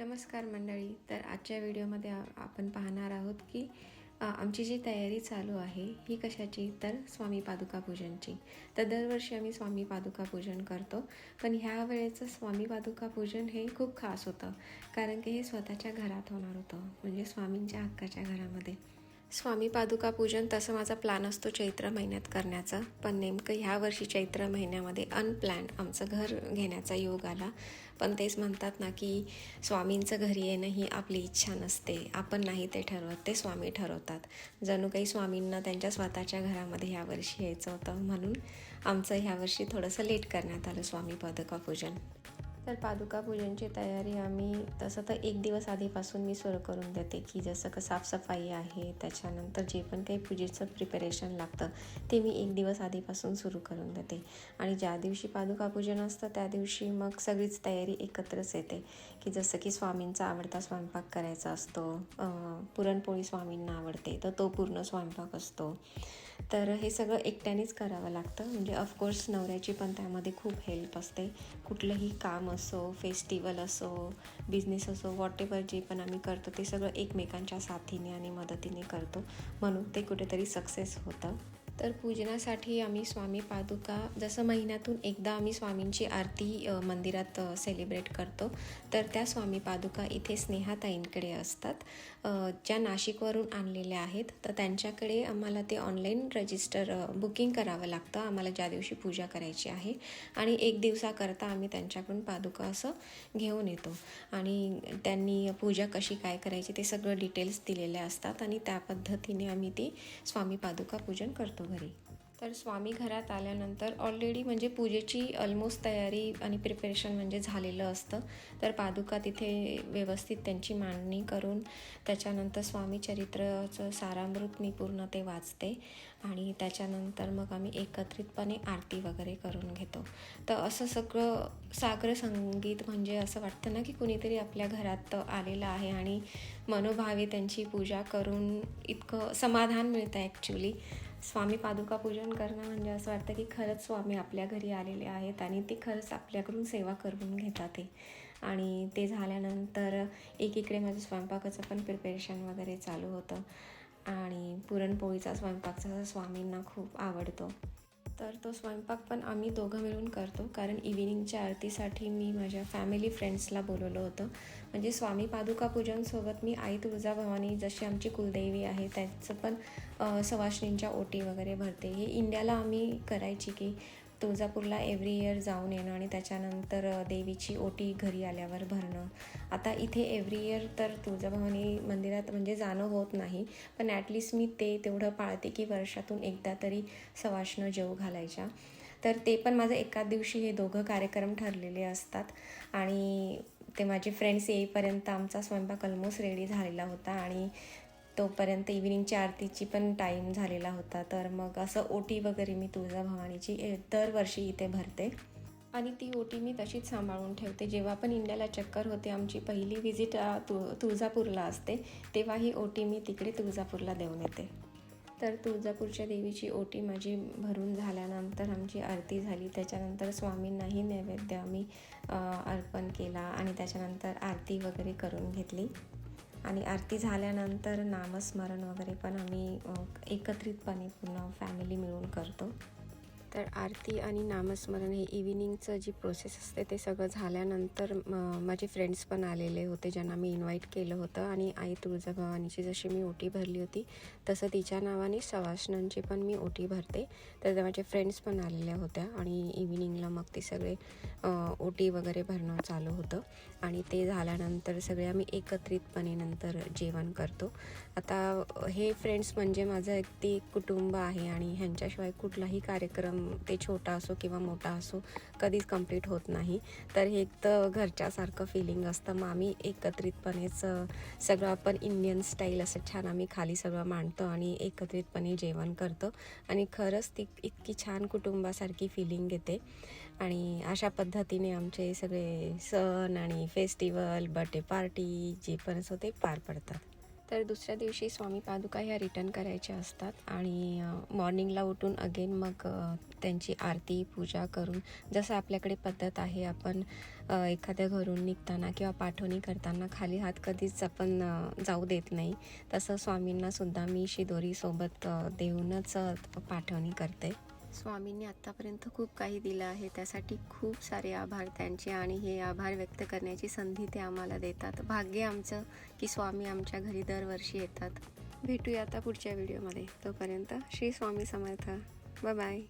नमस्कार मंडळी तर आजच्या व्हिडिओमध्ये आपण पाहणार आहोत की आमची जी तयारी चालू आहे ही कशाची? तर स्वामी पादुका पूजनची. तर दरवर्षी आम्ही स्वामी पादुका पूजन करतो पण ह्या वेळेचं स्वामी पादुका पूजन हे खूप खास होतं कारण की हे स्वतःच्या घरात होणार होतं म्हणजे स्वामींच्या हक्काच्या घरामध्ये. स्वामी पादुका पूजन तसं माझा प्लॅन असतो चैत्र महिन्यात करण्याचा. पण नेमकं ह्या वर्षी चैत्र महिन्यामध्ये अनप्लॅन आमचं घर घेण्याचा योग आला. पण तेच म्हणतात ना की स्वामींचं घरी येणं ही आपली इच्छा नसते. आपण नाही ते ठरवत ते स्वामी ठरवतात. जणू काही स्वामींना त्यांच्या स्वतःच्या घरामध्ये ह्या वर्षी यायचं होतं म्हणून आमचं ह्यावर्षी थोडंसं लेट करण्यात आलं स्वामी पादुका पूजन तर पादुका पूजनची तयारी आम्ही तसं तर एक दिवस आधीपासून मी सुरू करून देते की जसं का साफसफाई आहे त्याच्यानंतर जे पण काही पूजेचं प्रिपरेशन लागतं ते मी एक दिवस आधीपासून सुरू करून देते. आणि ज्या दिवशी पादुका पूजन असतं त्या दिवशी मग सगळीच तयारी एकत्रच येते. की जसं की स्वामींचा आवडता स्वयंपाक करायचा असतो पुरणपोळी स्वामींना आवडते तर तो पूर्ण स्वयंपाक असतो. तर हे सगळं एकट्यानेच करावं लागतं. म्हणजे ऑफकोर्स नवऱ्याची पण त्यामध्ये खूप हेल्प असते. कुठलंही काम असो फेस्टिवल असो बिझनेस असो वॉट एवर जे पण आम्ही करतो ते सगळं एकमेकांच्या साथीने आणि मदतीने करतो. म्हणून ते कुठेतरी सक्सेस होतं. तर पूजनासाठी आम्ही स्वामी पादुका जसं महिन्यातून एकदा आम्ही स्वामींची आरती मंदिरात सेलिब्रेट करतो. तर त्या स्वामी पादुका इथे स्नेहाताईंकडे असतात. ज्या नाशिकवरून आणलेल्या आहेत तर त्यांच्याकडे आम्हाला ते ऑनलाईन रजिस्टर बुकिंग करावं लागतं. आम्हाला ज्या दिवशी पूजा करायची आहे आणि एक दिवसाकरता आम्ही त्यांच्याकडून पादुका असं घेऊन येतो. आणि त्यांनी पूजा कशी काय करायची ते सगळं डिटेल्स दिलेले असतात आणि त्या पद्धतीने आम्ही ती स्वामी पादुका पूजन करतो. घरी. तर स्वामी घरात आल्यानंतर ऑलरेडी म्हणजे पूजेची ऑलमोस्ट तयारी आणि प्रिपरेशन म्हणजे झालेलं असतं. तर पादुका तिथे व्यवस्थित त्यांची मांडणी करून त्याच्यानंतर स्वामी चरित्राचं सारामृत मी पूर्ण ते वाचते आणि त्याच्यानंतर मग आम्ही एकत्रितपणे आरती वगैरे करून घेतो. तर असं सगळं सागर संगीत म्हणजे असं वाटतं ना की कुणीतरी आपल्या घरात आलेलं आहे आणि मनोभावे त्यांची पूजा करून इतकं समाधान मिळतं ॲक्च्युली स्वामी पादुका पूजन करणं म्हणजे असं वाटतं की खरंच स्वामी आपल्या घरी आलेले आहेत आणि ते खरंच आपल्याकडून सेवा करून घेतात ते आणि ते झाल्यानंतर एकीकडे माझं स्वयंपाकाचं पण प्रिपरेशन वगैरे चालू होतं. आणि पुरणपोळीचा स्वयंपाकचा स्वामींना खूप आवडतो. तर तो स्वयंपाक पण आम्ही दोघं मिळून करतो. कारण इव्हिनिंगच्या आरतीसाठी मी माझ्या फॅमिली फ्रेंड्सला बोलवलं होतं. म्हणजे स्वामी पादुका पूजनसोबत मी आई तुळजाभवानी जशी आमची कुलदेवी आहे त्याचं पण अ, ओटी वगैरे भरते. हे इंडियाला आम्ही करायची की तुळजापूरला एव्हरी इयर जाऊन येणं आणि त्याच्यानंतर देवीची ओटी घरी आल्यावर भरणं. आता इथे एव्हरी इयर तर तुळजाभवानी मंदिरात म्हणजे जाणं होत नाही पण ॲटलिस्ट मी ते तेवढं पाळते की वर्षातून एकदा तरी सवाष्ण जेव घालायच्या. तर ते पण माझं एकाच दिवशी हे दोघं कार्यक्रम ठरलेले असतात आणि ते माझे फ्रेंड्स येईपर्यंत आमचा स्वयंपाक ऑलमोस्ट रेडी झालेला होता आणि तोपर्यंत इव्हिनिंगच्या आरतीची पण टाईम झालेला होता. तर मग असं ओटी वगैरे मी तुळजाभवानीची ए- दरवर्षी इथे भरते. आणि ती ओटी मी तशीच सांभाळून ठेवते. जेव्हा पण इंडियाला चक्कर होते आमची पहिली व्हिजिट तु तुळजापूरला असते तेव्हा ही ओटी मी तिकडे तुळजापूरला देऊन येते. तर तुळजापूरच्या देवीची ओटी माझी भरून झाल्यानंतर आमची आरती झाली. त्याच्यानंतर स्वामींनाही नैवेद्य आम्ही अर्पण केला आणि त्याच्यानंतर आरती वगैरे करून घेतली. आणि आरती झाल्यानंतर नामस्मरण वगैरे पण आम्ही एकत्रितपणे पूर्ण फॅमिली मिळून करतो. तर आरती आणि नामस्मरण हे इव्हिनिंगचं जी प्रोसेस असते ते सगळं झाल्यानंतर माझे फ्रेंड्स पण आलेले होते ज्यांना मी इन्व्हाइट केलं होतं. आणि आई तुळजाभवानीची जशी मी ओटी भरली होती तसं तिच्या नावाने सवाष्णांची पण मी ओटी भरते. तर माझे फ्रेंड्स पण आलेल्या होत्या आणि इव्हिनिंगला मग ते सगळे ओटी वगैरे भरणं चालू होतं. आणि ते झाल्यानंतर सगळे आम्ही एकत्रितपणे नंतर जेवण करतो. आता हे फ्रेंड्स म्हणजे माझं एक ते कुटुंब आहे आणि ह्यांच्याशिवाय कुठलाही कार्यक्रम ते छोटा असो किंवा मोठा असो कधीच कंप्लीट होत नाही. तर हे एक तर घरच्यासारखं फिलिंग असतं. मग आम्ही एकत्रितपणेच सगळं आपण इंडियन स्टाईल असं छान आम्ही खाली सगळं मांडतो आणि एकत्रितपणे जेवण करतो. आणि खरंच ती इतकी छान कुटुंबासारखी फिलिंग येते. आणि अशा पद्धतीने आमचे सगळे सण आणि फेस्टिवल बर्थडे पार्टी जे पण असो ते पार पडतात. तर दुसऱ्या दिवशी स्वामी पादुका ह्या रिटर्न करायच्या असतात आणि मॉर्निंगला उठून अगेन मग त्यांची आरती पूजा करून जसं आपल्याकडे पद्धत आहे आपण एखाद्या घरून निघताना किंवा पाठवणी करताना खाली हात कधीच आपण जाऊ देत नाही. तसं स्वामींना सुद्धा मी शिदोरीसोबत देऊनच पाठवणी करते. स्वामींनी आत्तापर्यंत खूप काही दिलं आहे. त्यासाठी खूप सारे आभार त्यांचे आणि हे आभार व्यक्त करण्याची संधी ते आम्हाला देतात. भाग्य आमचं की स्वामी आमच्या घरी दरवर्षी येतात. भेटूया आता पुढच्या व्हिडिओमध्ये. तोपर्यंत श्री स्वामी समर्थ. Bye bye.